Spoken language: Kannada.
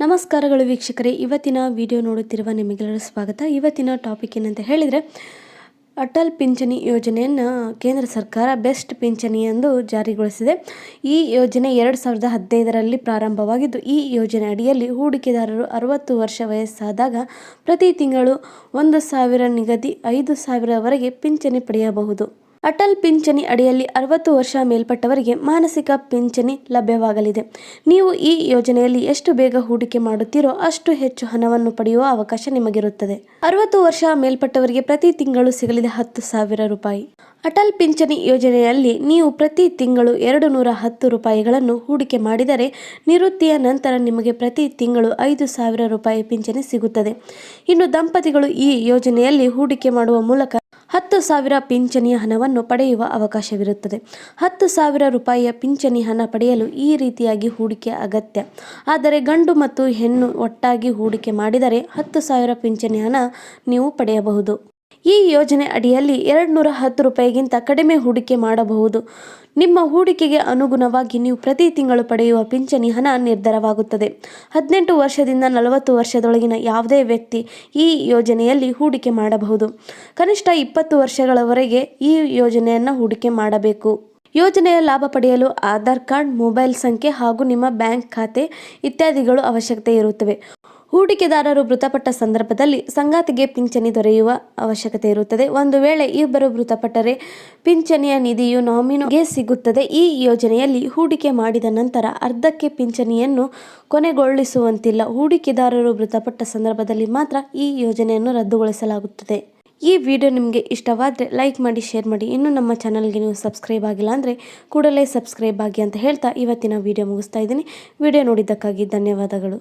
ನಮಸ್ಕಾರಗಳು ವೀಕ್ಷಕರೇ. ಇವತ್ತಿನ ವಿಡಿಯೋ ನೋಡುತ್ತಿರುವ ನಿಮಗೆಲ್ಲರೂ ಸ್ವಾಗತ. ಇವತ್ತಿನ ಟಾಪಿಕ್ ಏನಂತ ಹೇಳಿದರೆ, ಅಟಲ್ ಪಿಂಚಣಿ ಯೋಜನೆಯನ್ನು ಕೇಂದ್ರ ಸರ್ಕಾರ ಬೆಸ್ಟ್ ಪಿಂಚಣಿ ಎಂದು ಜಾರಿಗೊಳಿಸಿದೆ. ಈ ಯೋಜನೆ ಎರಡು ಸಾವಿರದ ಹದಿನೈದರಲ್ಲಿ ಪ್ರಾರಂಭವಾಗಿದ್ದು, ಈ ಯೋಜನೆ ಅಡಿಯಲ್ಲಿ ಹೂಡಿಕೆದಾರರು ಅರವತ್ತು ವರ್ಷ ವಯಸ್ಸಾದಾಗ ಪ್ರತಿ ತಿಂಗಳು ಒಂದು ಸಾವಿರ ನಿಗದಿ ಐದು ಸಾವಿರವರೆಗೆ ಪಿಂಚಣಿ ಪಡೆಯಬಹುದು. ಅಟಲ್ ಪಿಂಚಣಿ ಅಡಿಯಲ್ಲಿ ಅರವತ್ತು ವರ್ಷ ಮೇಲ್ಪಟ್ಟವರಿಗೆ ಮಾನಸಿಕ ಪಿಂಚಣಿ ಲಭ್ಯವಾಗಲಿದೆ. ನೀವು ಈ ಯೋಜನೆಯಲ್ಲಿ ಎಷ್ಟು ಬೇಗ ಹೂಡಿಕೆ ಮಾಡುತ್ತೀರೋ ಅಷ್ಟು ಹೆಚ್ಚು ಹಣವನ್ನು ಪಡೆಯುವ ಅವಕಾಶ ನಿಮಗಿರುತ್ತದೆ. ಅರವತ್ತು ವರ್ಷ ಮೇಲ್ಪಟ್ಟವರಿಗೆ ಪ್ರತಿ ತಿಂಗಳು ಸಿಗಲಿದೆ ಹತ್ತು ಸಾವಿರ ರೂಪಾಯಿ. ಅಟಲ್ ಪಿಂಚಣಿ ಯೋಜನೆಯಲ್ಲಿ ನೀವು ಪ್ರತಿ ತಿಂಗಳು ಎರಡು ನೂರ ಹತ್ತು ರೂಪಾಯಿಗಳನ್ನು ಹೂಡಿಕೆ ಮಾಡಿದರೆ ನಿವೃತ್ತಿಯ ನಂತರ ನಿಮಗೆ ಪ್ರತಿ ತಿಂಗಳು ಐದು ಸಾವಿರ ರೂಪಾಯಿ ಪಿಂಚಣಿ ಸಿಗುತ್ತದೆ. ಇನ್ನು ದಂಪತಿಗಳು ಈ ಯೋಜನೆಯಲ್ಲಿ ಹೂಡಿಕೆ ಮಾಡುವ ಮೂಲಕ ಹತ್ತು ಸಾವಿರ ಪಿಂಚಣಿಯ ಹಣವನ್ನು ಪಡೆಯುವ ಅವಕಾಶವಿರುತ್ತದೆ. ಹತ್ತು ಸಾವಿರ ರೂಪಾಯಿಯ ಪಿಂಚಣಿ ಹಣ ಪಡೆಯಲು ಈ ರೀತಿಯಾಗಿ ಹೂಡಿಕೆ ಅಗತ್ಯ. ಆದರೆ ಗಂಡು ಮತ್ತು ಹೆಣ್ಣು ಒಟ್ಟಾಗಿ ಹೂಡಿಕೆ ಮಾಡಿದರೆ ಹತ್ತು ಸಾವಿರ ಪಿಂಚಣಿ ಹಣ ನೀವು ಪಡೆಯಬಹುದು. ಈ ಯೋಜನೆ ಅಡಿಯಲ್ಲಿ ಎರಡು ನೂರ ಹತ್ತು ರೂಪಾಯಿಗಿಂತ ಕಡಿಮೆ ಹೂಡಿಕೆ ಮಾಡಬಹುದು. ನಿಮ್ಮ ಹೂಡಿಕೆಗೆ ಅನುಗುಣವಾಗಿ ನೀವು ಪ್ರತಿ ತಿಂಗಳು ಪಡೆಯುವ ಪಿಂಚಣಿ ಹಣ ನಿರ್ಧಾರವಾಗುತ್ತದೆ. ಹದಿನೆಂಟು ವರ್ಷದಿಂದ ನಲವತ್ತು ವರ್ಷದೊಳಗಿನ ಯಾವುದೇ ವ್ಯಕ್ತಿ ಈ ಯೋಜನೆಯಲ್ಲಿ ಹೂಡಿಕೆ ಮಾಡಬಹುದು. ಕನಿಷ್ಠ ಇಪ್ಪತ್ತು ವರ್ಷಗಳವರೆಗೆ ಈ ಯೋಜನೆಯನ್ನು ಹೂಡಿಕೆ ಮಾಡಬೇಕು. ಯೋಜನೆಯ ಲಾಭ ಪಡೆಯಲು ಆಧಾರ್ ಕಾರ್ಡ್, ಮೊಬೈಲ್ ಸಂಖ್ಯೆ ಹಾಗೂ ನಿಮ್ಮ ಬ್ಯಾಂಕ್ ಖಾತೆ ಇತ್ಯಾದಿಗಳು ಅವಶ್ಯಕತೆ ಇರುತ್ತವೆ. ಹೂಡಿಕೆದಾರರು ಮೃತಪಟ್ಟ ಸಂದರ್ಭದಲ್ಲಿ ಸಂಗಾತಿಗೆ ಪಿಂಚಣಿ ದೊರೆಯುವ ಅವಶ್ಯಕತೆ ಇರುತ್ತದೆ. ಒಂದು ವೇಳೆ ಇಬ್ಬರು ಮೃತಪಟ್ಟರೆ ಪಿಂಚಣಿಯ ನಿಧಿಯು ನಾಮಿನಿಗೆ ಸಿಗುತ್ತದೆ. ಈ ಯೋಜನೆಯಲ್ಲಿ ಹೂಡಿಕೆ ಮಾಡಿದ ನಂತರ ಅರ್ಧಕ್ಕೆ ಪಿಂಚಣಿಯನ್ನು ಕೊನೆಗೊಳಿಸುವಂತಿಲ್ಲ. ಹೂಡಿಕೆದಾರರು ಮೃತಪಟ್ಟ ಸಂದರ್ಭದಲ್ಲಿ ಮಾತ್ರ ಈ ಯೋಜನೆಯನ್ನು ರದ್ದುಗೊಳಿಸಲಾಗುತ್ತದೆ. ಈ ವಿಡಿಯೋ ನಿಮಗೆ ಇಷ್ಟವಾದರೆ ಲೈಕ್ ಮಾಡಿ, ಶೇರ್ ಮಾಡಿ. ಇನ್ನು ನಮ್ಮ ಚಾನಲ್ಗೆ ನೀವು ಸಬ್ಸ್ಕ್ರೈಬ್ ಆಗಿಲ್ಲ ಅಂದರೆ ಕೂಡಲೇ ಸಬ್ಸ್ಕ್ರೈಬ್ ಆಗಿ ಅಂತ ಹೇಳ್ತಾ ಇವತ್ತಿನ ವಿಡಿಯೋ ಮುಗಿಸ್ತಾ ಇದ್ದೀನಿ. ವಿಡಿಯೋ ನೋಡಿದ್ದಕ್ಕಾಗಿ ಧನ್ಯವಾದಗಳು.